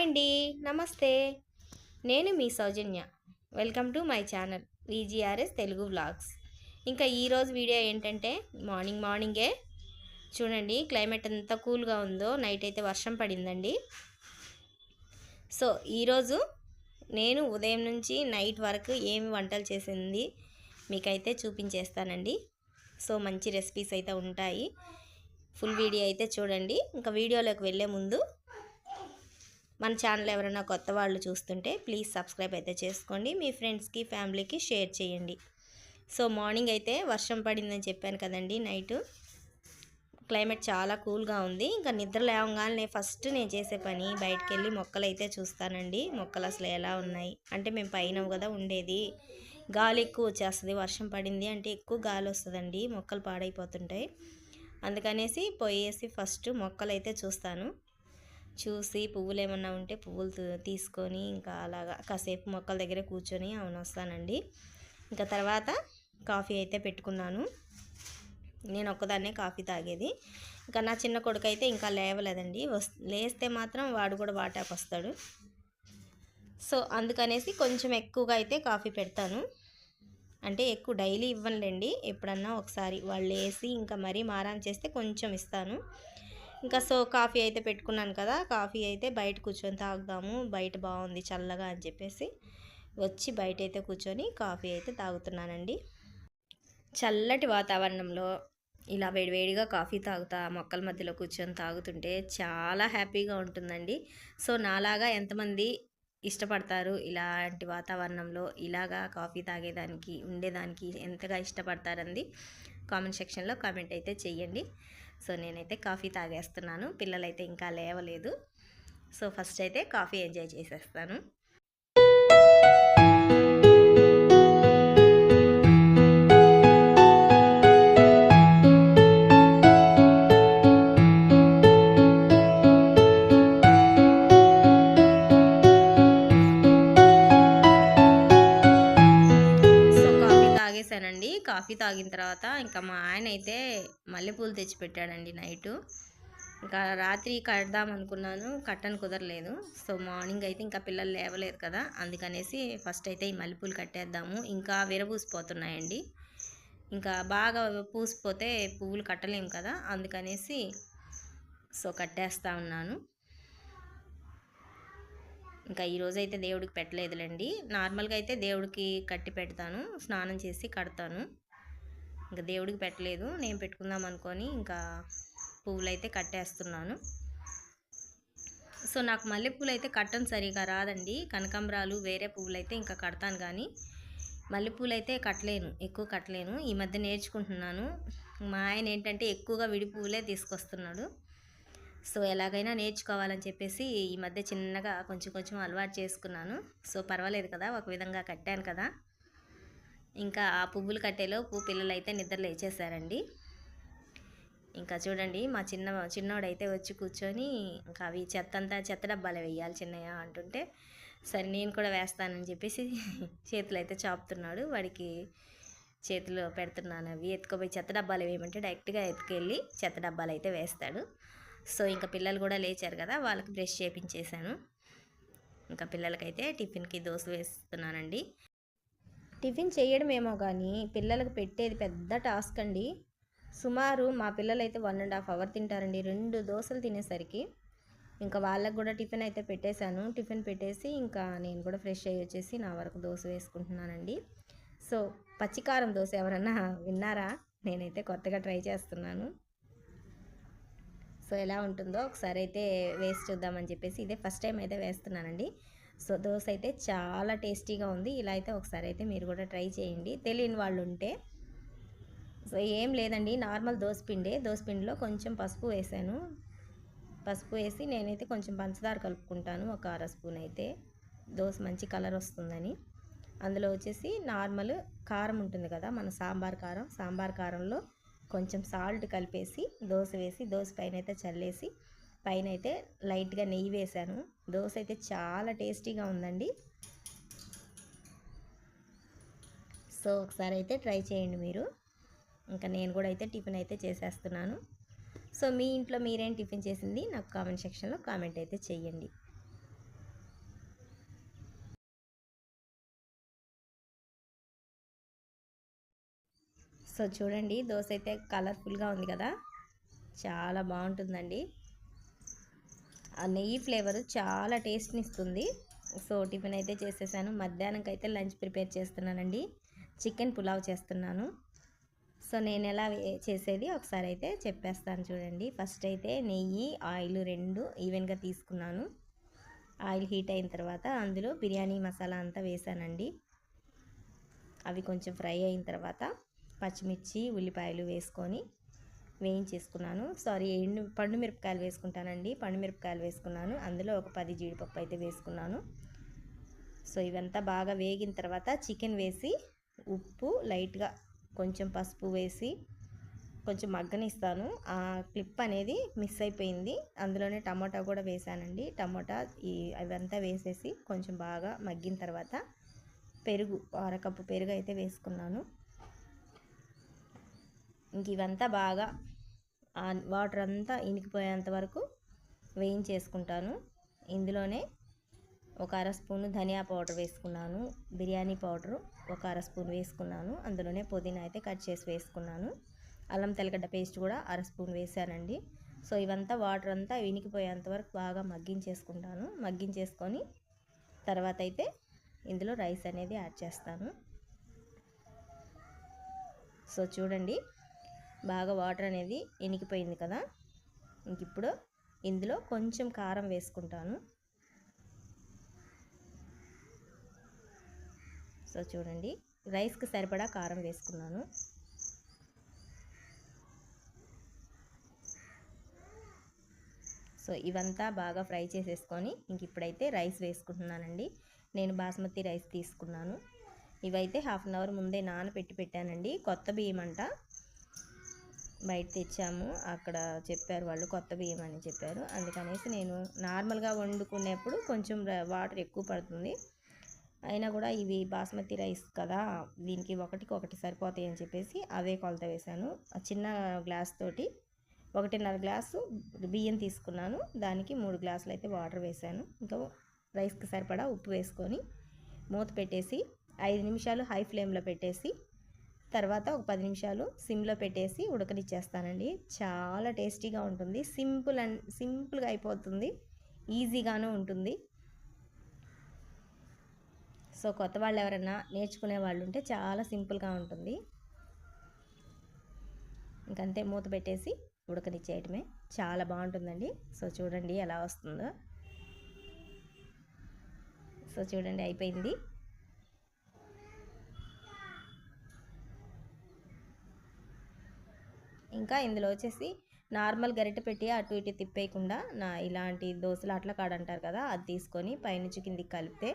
Hi అండి నమస్తే. నేను మీ Soujanya. Welcome to my channel VGRS Telugu vlogs. ఇంకా ఈరోజు వీడియో ఏంటంటే మార్నింగ్ మార్నింగే చూడండి క్లైమేట్ ఎంత కూల్గా ఉందో నైట్ అయితే వర్షం పడిందండి. సో ఈరోజు నేను ఉదయం నుంచి నైట్ వరకు ఏమి వంటలు చేసింది మీకైతే చూపించేస్తానండి. సో మంచి రెసిపీస్ అయితే ఉంటాయి. ఫుల్ వీడియో అయితే చూడండి. ఇంకా వీడియోలోకి వెళ్ళే ముందు మన ఛానల్ ఎవరైనా కొత్త వాళ్ళు చూస్తుంటే ప్లీజ్ సబ్స్క్రైబ్ అయితే చేసుకోండి. మీ ఫ్రెండ్స్కి ఫ్యామిలీకి షేర్ చేయండి. సో మార్నింగ్ అయితే వర్షం పడిందని చెప్పాను కదండి నైట్. క్లైమేట్ చాలా కూల్గా ఉంది. ఇంకా నిద్ర లేవగానే ఫస్ట్ నేను చేసే పని బయటకు వెళ్ళి మొక్కలు అయితే చూస్తానండి. మొక్కలు అసలు ఎలా ఉన్నాయి? అంటే మేము పైన కదా ఉండేది. గాలి ఎక్కువ వచ్చేస్తుంది వర్షం పడింది అంటే ఎక్కువ గాలి వస్తుందండి. మొక్కలు పాడైపోతుంటాయి. అందుకనేసి పోయేసి ఫస్ట్ మొక్కలు అయితే చూస్తాను. చూసి పువ్వులు ఏమన్నా ఉంటే పువ్వులు తీసుకొని ఇంకా అలాగా కాసేపు మొక్కల దగ్గర కూర్చొని అవును వస్తానండి. ఇంకా తర్వాత కాఫీ అయితే పెట్టుకున్నాను. నేను ఒక్కదాన్నే కాఫీ తాగేది. ఇంకా నా చిన్న కొడుకు అయితే ఇంకా లేవలేదండి. వస్ లేస్తే మాత్రం వాడు కూడా వాటాకు వస్తాడు. సో అందుకనేసి కొంచెం ఎక్కువగా అయితే కాఫీ పెడతాను. అంటే ఎక్కువ డైలీ ఇవ్వనులేండి. ఎప్పుడన్నా ఒకసారి వాళ్ళు వేసి ఇంకా మరీ మారాన్ చేస్తే కొంచెం ఇస్తాను. ఇంకా సో కాఫీ అయితే పెట్టుకున్నాను కదా కాఫీ అయితే బయట కూర్చొని తాగుదాము బయట బాగుంది చల్లగా అని చెప్పేసి వచ్చి బయట అయితే కూర్చొని కాఫీ అయితే తాగుతున్నానండి. చల్లటి వాతావరణంలో ఇలా వేడివేడిగా కాఫీ తాగుతా మొక్కల మధ్యలో కూర్చొని తాగుతుంటే చాలా హ్యాపీగా ఉంటుందండి. సో నాలాగా ఎంతమంది ఇష్టపడతారు ఇలాంటి వాతావరణంలో ఇలాగా కాఫీ తాగేదానికి ఉండేదానికి ఎంతగా ఇష్టపడతారండి కామెంట్ సెక్షన్లో కామెంట్ అయితే చేయండి సో నేనైతే కాఫీ తాగేస్తున్నాను. పిల్లలైతే ఇంకా లేవలేదు. సో ఫస్ట్ అయితే కాఫీ ఎంజాయ్ చేసేస్తాను. తాగేశానండి. కాఫీ తాగిన తర్వాత ఇంకా మా ఆయన అయితే మల్లెపూలు తెచ్చి పెట్టాడండి నైటు. ఇంకా రాత్రి కడదాం అనుకున్నాను. కట్టను కుదరలేదు. సో మార్నింగ్ అయితే ఇంకా పిల్లలు లేవలేదు కదా. అందుకనేసి ఫస్ట్ అయితే ఈ మల్లెపూలు కట్టేద్దాము. ఇంకా విరబూసిపోతున్నాయండి. ఇంకా బాగా పూసిపోతే పువ్వులు కట్టలేము కదా. అందుకనేసి సో కట్టేస్తా ఉన్నాను. ఇంకా ఈరోజు అయితే దేవుడికి పెట్టలేదులేండి. నార్మల్గా అయితే దేవుడికి కట్టి పెడతాను. స్నానం చేసి కడతాను. ఇంకా దేవుడికి పెట్టలేదు. నేను పెట్టుకుందాం అనుకొని ఇంకా పువ్వులు అయితే కట్టేస్తున్నాను. సో నాకు మల్లెపూలు అయితే కట్టడం సరిగా రాదండి. కనకాంబరాలు వేరే పువ్వులు అయితే ఇంకా కడతాను కానీ మల్లెపూలు అయితే కట్టలేను. ఎక్కువ కట్టలేను. ఈ మధ్య నేర్చుకుంటున్నాను. మా ఆయన ఏంటంటే ఎక్కువగా విడి పువ్వులే తీసుకొస్తున్నాడు. సో ఎలాగైనా నేర్చుకోవాలని చెప్పేసి ఈ మధ్య చిన్నగా కొంచెం కొంచెం అలవాటు చేసుకున్నాను. సో పర్వాలేదు కదా ఒక విధంగా కట్టాను కదా. ఇంకా ఆ పువ్వులు కట్టేలోపు పిల్లలు అయితే నిద్ర లేచేశారండి. ఇంకా చూడండి మా చిన్న చిన్నోడైతే వచ్చి కూర్చొని ఇంకా అవి చెత్త అంతా చెత్త డబ్బాలు వేయాలి చిన్నయ్య అంటుంటే సరే నేను కూడా వేస్తానని చెప్పేసి చేతులు అయితే చాపుతున్నాడు. వాడికి చేతిలో పెడుతున్నాను అవి. ఎత్తుకోపోయి చెత్త డబ్బాలు వేయమంటే డైరెక్ట్గా ఎత్తుకెళ్ళి చెత్త డబ్బాలు అయితే వేస్తాడు. సో ఇంకా పిల్లలు కూడా లేచారు కదా వాళ్ళకి బ్రష్ చేపించేశాను. ఇంకా పిల్లలకైతే టిఫిన్కి దోశ వేస్తున్నానండి. టిఫిన్ చేయడమేమో కానీ పిల్లలకు పెట్టేది పెద్ద టాస్క్ అండి. సుమారు మా పిల్లలు అయితే వన్ అండ్ హాఫ్ అవర్ తింటారండి రెండు దోశలు తినేసరికి. ఇంకా వాళ్ళకు కూడా టిఫిన్ అయితే పెట్టేశాను. టిఫిన్ పెట్టేసి ఇంకా నేను కూడా ఫ్రెష్ అయ్యి వచ్చేసి నా వరకు దోశ వేసుకుంటున్నానండి. సో పచ్చికారం దోశ ఎవరన్నా విన్నారా? నేనైతే కొత్తగా ట్రై చేస్తున్నాను. సో ఎలా ఉంటుందో ఒకసారి అయితే వేసి చూద్దామని చెప్పేసి ఇదే ఫస్ట్ టైం అయితే వేస్తున్నానండి. సో దోశ అయితే చాలా టేస్టీగా ఉంది. ఇలా అయితే ఒకసారి అయితే మీరు కూడా ట్రై చేయండి. తెలియని వాళ్ళు ఉంటే. సో ఏం లేదండి. నార్మల్ దోసపిండే దోసపిండిలో కొంచెం పసుపు వేసాను. పసుపు వేసి నేనైతే కొంచెం పంచదార కలుపుకుంటాను. ఒక అర స్పూన్ అయితే. దోశ మంచి కలర్ వస్తుందని. అందులో వచ్చేసి నార్మల్ కారం ఉంటుంది కదా మన సాంబార్ కారం. సాంబార్ కారంలో కొంచెం సాల్ట్ కలిపేసి దోశ వేసి దోశ పైన అయితే చల్లేసి పైన అయితే లైట్గా నెయ్యి వేశాను దోశ అయితే చాలా టేస్టీగా ఉందండి. సో ఒకసారి అయితే ట్రై చేయండి మీరు. ఇంకా నేను కూడా అయితే టిఫిన్ అయితే చేసేస్తున్నాను. సో మీ ఇంట్లో మీరేం టిఫిన్ చేసింది? నాకు కామెంట్ సెక్షన్లో కామెంట్ అయితే చేయండి. సో చూడండి దోశ అయితే కలర్ఫుల్గా ఉంది కదా. చాలా బాగుంటుందండి. ఆ నెయ్యి ఫ్లేవర్ చాలా టేస్ట్ని ఇస్తుంది సో టిఫిన్ అయితే చేసేసాను. మధ్యాహ్నంకి అయితే లంచ్ ప్రిపేర్ చేస్తున్నానండి. చికెన్ పులావ్ చేస్తున్నాను. సో నేను ఎలా చేసేది ఒకసారి అయితే చెప్పేస్తాను చూడండి. ఫస్ట్ అయితే నెయ్యి ఆయిల్ రెండు ఈవెన్గా తీసుకున్నాను. ఆయిల్ హీట్ అయిన తర్వాత అందులో బిర్యానీ మసాలా అంతా వేసానండి. అవి కొంచెం ఫ్రై అయిన తర్వాత పచ్చిమిర్చి ఉల్లిపాయలు వేసుకొని వేయించేసుకున్నాను. సారీ ఎండు పండు మిరపకాయలు వేసుకుంటానండి. పండు మిరపకాయలు వేసుకున్నాను. అందులో ఒక పది జీడిపప్పు అయితే వేసుకున్నాను. సో ఇవంతా బాగా వేగిన తర్వాత చికెన్ వేసి ఉప్పు లైట్గా కొంచెం పసుపు వేసి కొంచెం మగ్గనిస్తాను. ఆ క్లిప్ అనేది మిస్ అయిపోయింది. అందులోనే టమాటా కూడా వేసానండి. టమాటా ఈ అవంతా వేసేసి కొంచెం బాగా మగ్గిన తర్వాత పెరుగు అరకప్పు పెరుగు అయితే వేసుకున్నాను. ఇంక ఇవంతా బాగా వాటర్ అంతా ఇనికిపోయేంత వరకు వేయించేసుకుంటాను. ఇందులోనే ఒక అర స్పూను ధనియా పౌడర్ వేసుకున్నాను. బిర్యానీ పౌడరు ఒక అర స్పూన్ వేసుకున్నాను. అందులోనే పుదీనా అయితే కట్ చేసి వేసుకున్నాను. అల్లం తెల్లగడ్డ పేస్ట్ కూడా అర స్పూన్ వేసానండి. సో ఇవంతా వాటర్ అంతా వినికిపోయేంత వరకు బాగా మగ్గించేసుకుంటాను. మగ్గించేసుకొని తర్వాత అయితే ఇందులో రైస్ అనేది యాడ్ చేస్తాను. సో చూడండి బాగా వాటర్ అనేది ఎనికిపోయింది కదా. ఇంక ఇప్పుడు ఇందులో కొంచెం కారం వేసుకుంటాను. సో చూడండి రైస్కి సరిపడా కారం వేసుకున్నాను. సో ఇవంతా బాగా ఫ్రై చేసేసుకొని ఇంక ఇప్పుడైతే రైస్ వేసుకుంటున్నానండి. నేను బాస్మతి రైస్ తీసుకున్నాను. ఇవైతే హాఫ్ అన్ అవర్ ముందే నానబెట్టి పెట్టానండి. కొత్త బియ్యం అంట బయట తెచ్చాము. అక్కడ చెప్పారు వాళ్ళు కొత్త బియ్యం అని చెప్పారు. అందుకనేసి నేను నార్మల్గా వండుకునేప్పుడు కొంచెం వాటర్ ఎక్కువ పడుతుంది. అయినా కూడా ఇవి బాస్మతి రైస్ కదా దీనికి ఒకటికి ఒకటి సరిపోతాయి అని చెప్పేసి అవే కొలత వేశాను. ఆ చిన్న గ్లాస్ తోటి ఒకటిన్నర గ్లాసు బియ్యం తీసుకున్నాను. దానికి మూడు గ్లాసులు అయితే వాటర్ వేశాను. ఇంకా రైస్కి సరిపడా ఉప్పు వేసుకొని మూత పెట్టేసి ఐదు నిమిషాలు హై ఫ్లేమ్లో పెట్టేసి తర్వాత ఒక పది నిమిషాలు సిమ్లో పెట్టేసి ఉడకనిచ్చేస్తానండి. చాలా టేస్టీగా ఉంటుంది. సింపుల్ అండ్ సింపుల్గా అయిపోతుంది. ఈజీగానూ ఉంటుంది. సో కొత్త వాళ్ళు ఎవరైనా నేర్చుకునే వాళ్ళు ఉంటే చాలా సింపుల్గా ఉంటుంది. ఇంకంతే మూత పెట్టేసి ఉడకనిచ్చేయటమే. చాలా బాగుంటుందండి. సో చూడండి ఎలా వస్తుందో. సో చూడండి అయిపోయింది. ఇంకా ఇందులో వచ్చేసి నార్మల్ గరిటె పెట్టి అటు ఇటు తిప్పేయకుండా నా ఇలాంటి దోశలు అట్ల కాడ అంటారు కదా అది తీసుకొని పైనుంచి కిందికి కలిపితే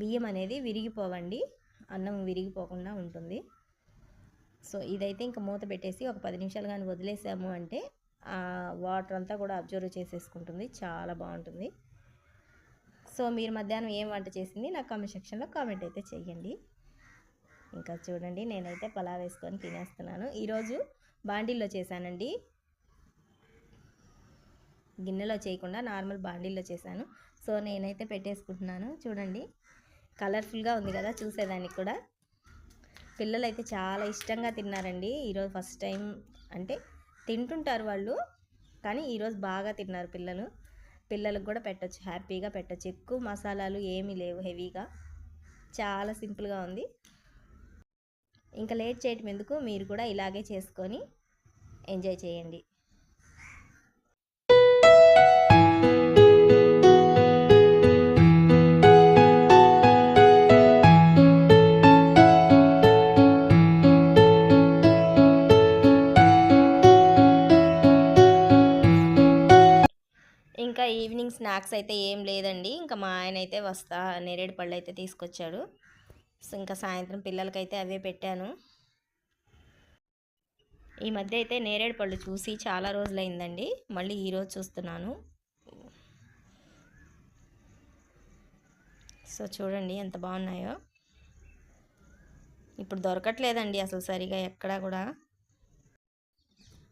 బియ్యం అనేది విరిగిపోవండి. అన్నం విరిగిపోకుండా ఉంటుంది. సో ఇదైతే ఇంకా మూత పెట్టేసి ఒక పది నిమిషాలు కానీ వదిలేసాము అంటే వాటర్ అంతా కూడా అబ్జర్వ్ చేసేసుకుంటుంది. చాలా బాగుంటుంది. సో మీరు మధ్యాహ్నం ఏం వంట చేసింది నాకు కామెంట్ సెక్షన్లో కామెంట్ అయితే చేయండి ఇంకా చూడండి నేనైతే పలావ్ వేసుకొని తినేస్తున్నాను. ఈరోజు బాండీల్లో చేశానండి. గిన్నెలో చేయకుండా నార్మల్ బాండీల్లో చేశాను. సో నేనైతే పెట్టేసుకుంటున్నాను. చూడండి కలర్ఫుల్గా ఉంది కదా చూసేదానికి కూడా. పిల్లలు అయితే చాలా ఇష్టంగా తిన్నారండి. ఈరోజు ఫస్ట్ టైం అంటే తింటుంటారు వాళ్ళు కానీ ఈరోజు బాగా తిన్నారు పిల్లలు. పిల్లలకు కూడా పెట్టచ్చు హ్యాపీగా పెట్టచ్చు. ఎక్కువ మసాలాలు ఏమీ లేవు హెవీగా. చాలా సింపుల్గా ఉంది. ఇంకా లేట్ చేయటం ఎందుకు? మీరు కూడా ఇలాగే చేసుకొని ఎంజాయ్ చేయండి. ఇంకా ఈవినింగ్ స్నాక్స్ అయితే ఏం లేదండి. ఇంకా మా ఆయన అయితే వస్తా నేరేడు పళ్ళు అయితే తీసుకొచ్చాడు. ఇంకా సాయంత్రం పిల్లలకైతే అవే పెట్టాను. ఈ మధ్య అయితే నేరేడు పళ్ళు చూసి చాలా రోజులైందండి. మళ్ళీ ఈరోజు చూస్తున్నాను. సో చూడండి ఎంత బాగున్నాయో. ఇప్పుడు దొరకట్లేదండి అసలు సరిగా ఎక్కడా కూడా.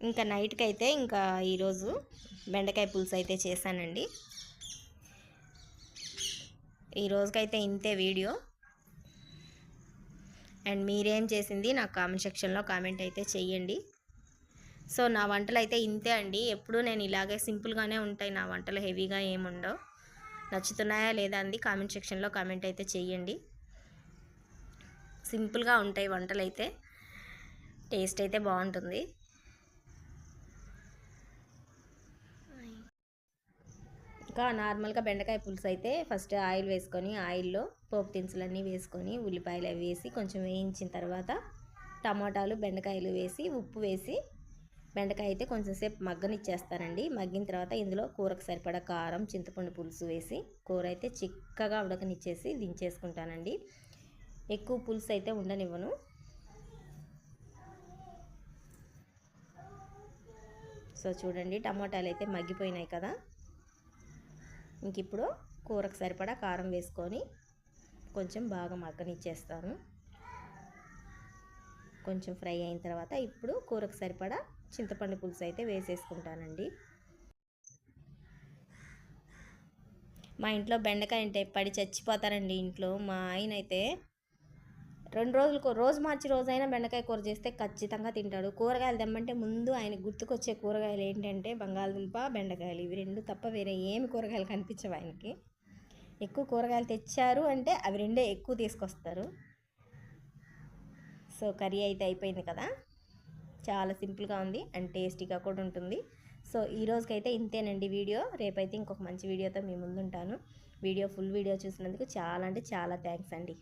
ఇంకా నైట్కి అయితే ఇంకా ఈరోజు బెండకాయ పులుసు అయితే చేశానండి. ఈ రోజుకైతే ఇంతే వీడియో. అండ్ మీరేం చేసింది నాకు కామెంట్ సెక్షన్లో కామెంట్ అయితే చెయ్యండి. సో నా వంటలు అయితే ఇంతే అండి. ఎప్పుడూ నేను ఇలాగే సింపుల్గానే ఉంటాయి. నా వంటలు హెవీగా ఏముండవు. నచ్చుతున్నాయా లేదా అంది కామెంట్ సెక్షన్లో కామెంట్ అయితే చెయ్యండి. సింపుల్గా ఉంటాయి వంటలు అయితే. టేస్ట్ అయితే బాగుంటుంది. ఇంకా నార్మల్గా బెండకాయ పులుసు అయితే ఫస్ట్ ఆయిల్ వేసుకొని ఆయిల్లో పోపు దినుసులన్నీ వేసుకొని ఉల్లిపాయలు అవి వేసి కొంచెం వేయించిన తర్వాత టమాటాలు బెండకాయలు వేసి ఉప్పు వేసి బెండకాయ అయితే కొంచెం సేపు మగ్గనిచ్చేస్తానండి. మగ్గిన తర్వాత ఇందులో కూరకు సరిపడా కారం చింతపండు పులుసు వేసి కూర అయితే చిక్కగా ఉడకనిచ్చేసి దించేసుకుంటానండి. ఎక్కువ పులుసు అయితే ఉండనివ్వను. సో చూడండి టమాటాలు అయితే మగ్గిపోయినాయి కదా. ఇంక ఇప్పుడు కూరకు సరిపడా కారం వేసుకొని కొంచెం బాగా మగ్గనిచ్చేస్తాను. కొంచెం ఫ్రై అయిన తర్వాత ఇప్పుడు కూరకు సరిపడా చింతపండు పులుసు అయితే వేసేసుకుంటానండి. మా ఇంట్లో బెండకాయ అంటే పడి చచ్చిపోతారండి ఇంట్లో. మా ఆయన అయితే రెండు రోజులకు రోజు మార్చి రోజైనా బెండకాయ కూర చేస్తే ఖచ్చితంగా తింటాడు. కూరగాయలు తెమ్మంటే ముందు ఆయన గుర్తుకొచ్చే కూరగాయలు ఏంటంటే బంగాళదుంప బెండకాయలు. ఇవి రెండు తప్ప వేరే ఏమి కూరగాయలు కనిపించవు ఆయనకి. ఎక్కువ కూరగాయలు తెచ్చారు అంటే అవి రెండే ఎక్కువ తీసుకొస్తారు. సో కర్రీ అయితే అయిపోయింది కదా. చాలా సింపుల్గా ఉంది అండ్ టేస్టీగా కూడా ఉంటుంది. సో ఈ రోజుకైతే ఇంతేనండి వీడియో. రేపైతే ఇంకొక మంచి వీడియోతో మీ ముందుంటాను. వీడియో ఫుల్ వీడియో చూసినందుకు చాలా అంటే చాలా థ్యాంక్స్ అండి.